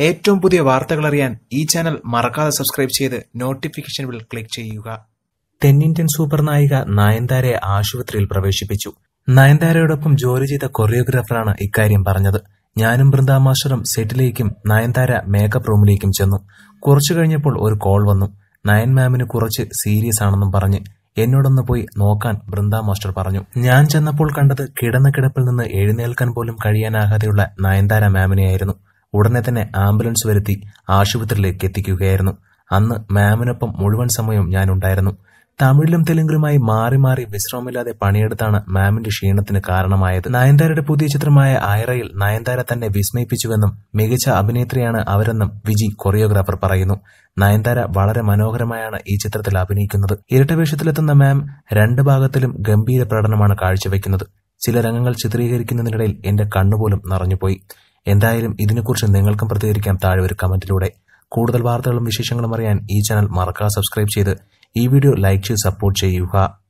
ഏറ്റവും പുതിയ വാർത്തകൾ അറിയാൻ ഈ ചാനൽ മറക്കാതെ സബ്സ്ക്രൈബ് ചെയ്ത് നോട്ടിഫിക്കേഷൻ ബിൽ ക്ലിക്ക് ചെയ്യുക. തെന്നിന്ത്യൻ സൂപ്പർ നായിക നയൻതാരയെ ആശുപത്രിയിൽ പ്രവേശിപ്പിച്ചു. നയൻതാരയോടൊപ്പം ജോലി ചെയ്ത കൊറിയോഗ്രാഫറാണ് ഇക്കാര്യം പറഞ്ഞത്. ഞാനും ബൃന്ദാമാസ്റ്ററും സെറ്റിലേക്കും നയൻതാര മേക്കപ്പ് റൂമിലേക്കും ചെന്നു. കുറച്ചു കഴിഞ്ഞപ്പോൾ ഒരു കോൾ വന്നു. നയൻ മാമിന് കുറച്ച് സീരിയസ് ആണെന്നും പറഞ്ഞ് എന്നോടൊന്ന് പോയി നോക്കാൻ ബൃന്ദാ മാസ്റ്റർ പറഞ്ഞു. ഞാൻ ചെന്നപ്പോൾ കണ്ടത് കിടന്ന കിടപ്പിൽ നിന്ന് എഴുന്നേൽക്കാൻ പോലും കഴിയാനാകാതെയുള്ള നയൻതാര മാമിനെയായിരുന്നു. ഉടനെ തന്നെ ആംബുലൻസ് വരുത്തി ആശുപത്രിയിലേക്ക് എത്തിക്കുകയായിരുന്നു. അന്ന് മാമിനൊപ്പം മുഴുവൻ സമയവും ഞാൻ ഉണ്ടായിരുന്നു തമിഴിലും തെലുങ്കിലുമായി മാറി മാറി വിശ്രമമില്ലാതെ പണിയെടുത്താണ് മാമിന്റെ ക്ഷീണത്തിന് കാരണമായത്. നയൻതാരയുടെ പുതിയ ചിത്രമായ ആയറയിൽ നയൻതാര തന്നെ വിസ്മയിപ്പിച്ചുവെന്നും മികച്ച അഭിനേത്രിയാണ് അവരെന്നും വിജി കൊറിയോഗ്രാഫർ പറയുന്നു. നയൻതാര വളരെ മനോഹരമായാണ് ഈ ചിത്രത്തിൽ അഭിനയിക്കുന്നത്. ഇരട്ടവേഷത്തിലെത്തുന്ന മാം രണ്ട് ഭാഗത്തിലും ഗംഭീര പ്രകടനമാണ് കാഴ്ചവെക്കുന്നത്. ചില രംഗങ്ങൾ ചിത്രീകരിക്കുന്നതിനിടയിൽ എന്റെ കണ്ണുപോലും നിറഞ്ഞുപോയി. എന്തായാലും ഇതിനെക്കുറിച്ച് നിങ്ങൾക്കും പ്രതികരിക്കാം താഴെ ഒരു കമന്റിലൂടെ. കൂടുതൽ വാർത്തകളും വിശേഷങ്ങളും അറിയാൻ ഈ ചാനൽ മറക്കാതെ സബ്സ്ക്രൈബ് ചെയ്ത് ഈ വീഡിയോ ലൈക്ക് ചെയ്ത് സപ്പോർട്ട് ചെയ്യുക.